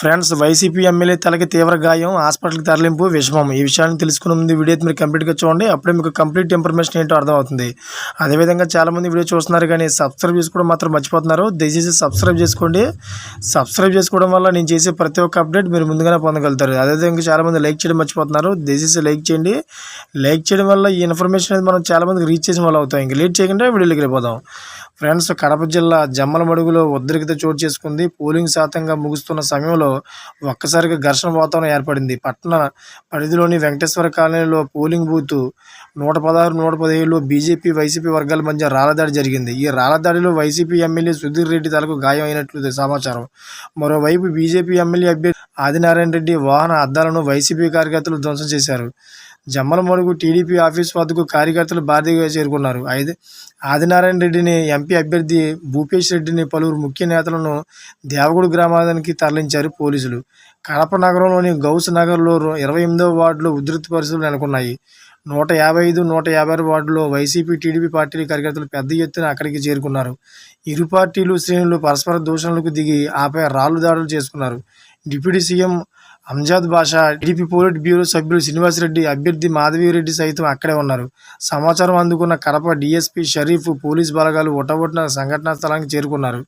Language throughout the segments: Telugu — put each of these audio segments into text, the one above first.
ఫ్రెండ్స్ వైసీపీ ఎమ్మెల్యే తలకి తీవ్ర గాయం హాస్పిటల్కి తరలింపు విషమం. ఈ విషయాన్ని తెలుసుకుని ముందు వీడియో మీరు కంప్లీట్గా చూడండి. అప్పుడే మీకు కంప్లీట్ ఇన్ఫర్మేషన్ ఏంటో అర్థమవుతుంది. అదేవిధంగా చాలామంది వీడియో చూస్తున్నారు కానీ సబ్స్క్రైబ్ చేసుకోవడం మాత్రం మర్చిపోతున్నారు. దయచేసి సబ్స్క్రైబ్ చేసుకోండి. సబ్స్క్రైబ్ చేసుకోవడం వల్ల నేను చేసే ప్రతి ఒక్క అప్డేట్ మీరు ముందుగానే పొందగలుగుతారు. అదేవిధంగా చాలామంది లైక్ చేయడం మర్చిపోతున్నారు. దయచేసి లైక్ చేయండి. లైక్ చేయడం వల్ల ఈ ఇన్ఫర్మేషన్ అనేది మనం చాలామందికి రీచ్ చేసిన వాళ్ళు అవుతాం. ఇంక లేట్ చేయకుండా వీడియోకి వెళ్ళిపోదాం. ఫ్రెండ్స్ కడప జిల్లా జమ్మలమడుగులో ఉద్రిక్త చోటు చేసుకుంది. పోలింగ్ శాతంగా ముగుస్తున్న సమయంలో ఒక్కసారిగా ఘర్షణ వాతావరణం ఏర్పడింది. పట్టణ పరిధిలోని వెంకటేశ్వర కాలనీలో పోలింగ్ బూత్ నూట పదహారు నూట పదిహేడులో బీజేపీ వైసీపీ వర్గాల మధ్య రాళ్ళదాడి జరిగింది. ఈ రాళ్ళదాడిలో వైసీపీ ఎమ్మెల్యే సుధీర్ రెడ్డి తలకు గాయం అయినట్లు సమాచారం. మరోవైపు బీజేపీ ఎమ్మెల్యే అభ్యర్థి ఆదినారాయణ రెడ్డి వాహన అద్దాలను వైసీపీ కార్యకర్తలు ధ్వంసం చేశారు. జమ్మలమడుగు టీడీపీ ఆఫీస్ వద్దకు కార్యకర్తలు భారీగా చేరుకున్నారు. అయితే ఆదినారాయణ రెడ్డిని ఎంపీ అభ్యర్థి భూపేష్ రెడ్డిని పలువురు ముఖ్య నేతలను దేవగుడు గ్రామానికి తరలించారు పోలీసులు. కడప నగరంలోని గౌస్ నగర్లో ఇరవై ఎనిమిదవ వార్డులో ఉధృత పరిస్థితులు నెలకొన్నాయి. నూట యాభై ఐదు నూట యాభై ఆరు వార్డులో వైసీపీ టీడీపీ పార్టీల కార్యకర్తలు పెద్ద ఎత్తున అక్కడికి చేరుకున్నారు. ఇరు పార్టీలు శ్రేణులు పరస్పర దూషణలకు దిగి ఆపై రాళ్ళు దాడులు చేసుకున్నారు. Deputy CM Amzad Basha TDP politburo సభ్యులు శ్రీనివాసరెడ్డి అభ్యర్థి మాధవీరెడ్డి సైతం అక్కడే ఉన్నారు. సమాచారం అందుకున్న కడప డీఎస్పీ షరీఫ్ పోలీస్ బలగాలు ఒటబొట్టిన సంఘటనా స్థలానికి చేరుకున్నారు.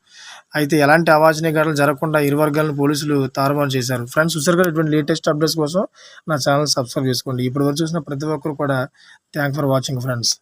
అయితే ఎలాంటి అవాచనీయ ఘటనలు జరగకుండా ఇరు వర్గాలను పోలీసులు తారుమారు చేశారు. ఫ్రెండ్స్ చూసారు ఇటువంటి లేటెస్ట్ అప్డేట్స్ కోసం నా ఛానల్ సబ్స్క్రైబ్ చేసుకోండి. ఇప్పటి వరకు చూసిన ప్రతి ఒక్కరు కూడా థ్యాంక్ ఫర్ వాచింగ్ ఫ్రెండ్స్.